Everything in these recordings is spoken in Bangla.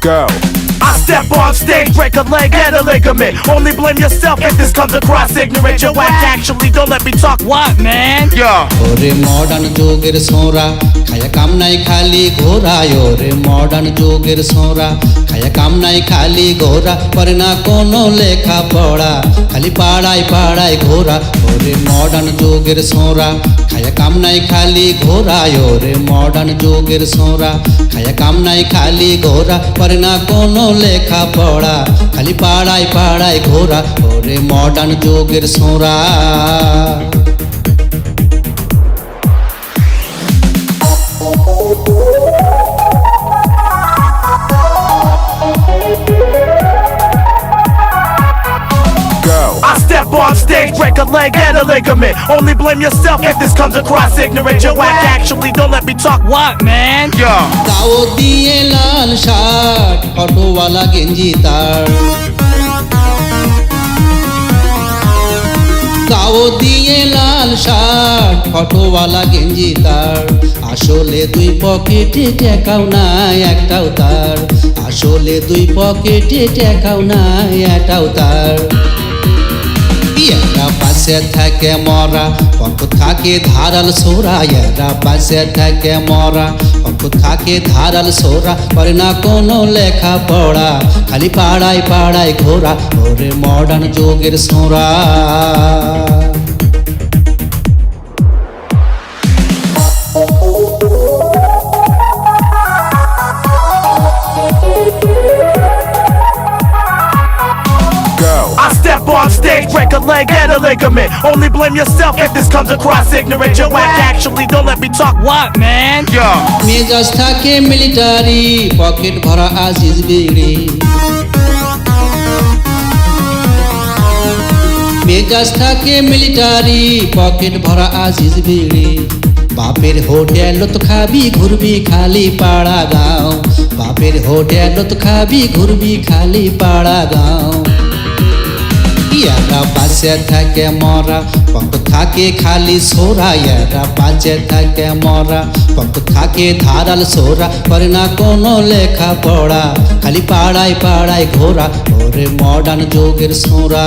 Girl. I step on stage, break a leg and a ligament. Only blame yourself if this comes across ignorant. You're whack, actually, don't let me talk. What, man? Yeah. ওরে মডার্ন যুগের সোঁরা খায়া কাম নাই খালি ঘোরায় ওরে মডার্ন যুগের সোঁরা খায়া কাম নাই খালি ঘোরা করে না কোনো লেখা পড়া খালি পাড়ায় পাড়ায় ঘোরা ওরে মডার্ন যুগের সোঁরা খায়া কাম নাই খালি ঘোরায় ওরে মডার্ন যুগের সোঁরা খায়া কাম নাই খালি ঘোরা করে না কোনো লেখা পড়া খালি পাড়ায় পাড়ায় ঘোরা ওরে মডার্ন যোগের সোঁরা। A leg and a ligament. Only blame yourself if this comes across ignorant. You're whack, actually, don't let me talk. What, man? Yeah. গাও দিয়ে লাল শার্ট অটোওয়ালা গেঞ্জি তার গাও দিয়ে লাল শার্ট অটোওয়ালা গেঞ্জি তার আসলে দুই পকেটে টেকাও নাই একটাও তার আসলে দুই পকেটে টেকাও নাই একটাও তার এরা পাশে থাকে মরা পক্ষ থাকে ধারাল সোরা, এরা পাশে থাকে মরা পক্ষ থাকে ধারাল সোরা, করে না কোনো লেখা পড়া খালি পাড়ায় পাড়ায় ঘোরা, ওরে মডার্ন যোগের সোরা। stage, break a leg and a ligament. Only blame yourself if this comes across ignorant. You're whack, actually, don't let me talk. What, man? Yeah. মেজাজ থাকে মিলিটারি পকেট ভরা আজিজ বিড়ি মেজাজ থাকে মিলিটারি পকেট ভরা আজিজ বিড়ি বাপের হোটেল তো খাবি ঘুরবি খালি পাড়া গাঁও বাপের হোটেল তো খাবি ঘুরবি খালি পাড়া গাঁও ইয়ারা পাশে থাকে মরা পক্ষ থাকে খালি সোরা। ইয়ারা বাজে থাকে মরা পক্ষ থাকে ধারাল সোরা। করে না কোনো লেখা পড়া খালি পাড়ায় পাড়ায় ঘোরা। ওরে মডার্ন যুগের সোরা।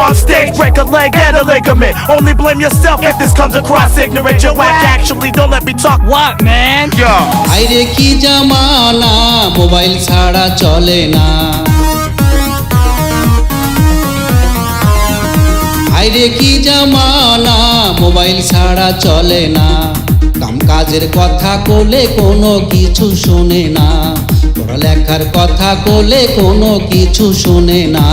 On stage, break a leg and a ligament. Only blame yourself if this comes across ignorant. You're whack, actually, don't let me talk. What, man? Yeah. আইরে কি জামানা মোবাইল ছাড়া চলে না আইরে কি জামানা মোবাইল ছাড়া চলে না কাম কাজের কথা কোলে কোনো কিছু শোনে না পড়ালেখার কথা কোলে কোনো কিছু শোনে না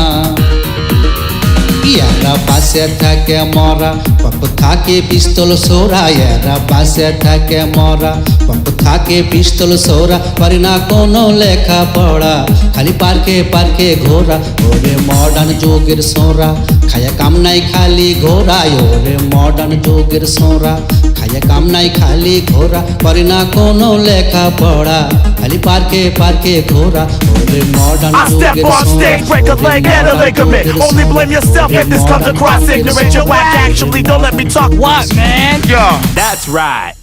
Pra paceta que mora পক্ষ থাকে পিস্তল সোরা এরা পাশে থাকে মরা পক্ষ থাকে পিস্তল সোরা পারি না কোনো লেখা পড়া খালি পার্কে পার্কে ঘোরা ওরে মডার্ন যুগের সোরা খায়া কাম নাই খালি ঘোরায় ওরে মডার্ন যুগের সোরা খায়া কাম নাই খালি ঘোরা পারি না কোনো লেখা পড়া খালি পার্কে পার্কে ঘোরা ওরে modern I step on stage, break a leg and a ligament. Only blame yourself if this comes across ignorant. You're whack, actually, don't let me talk. What, man? Yeah. That's right.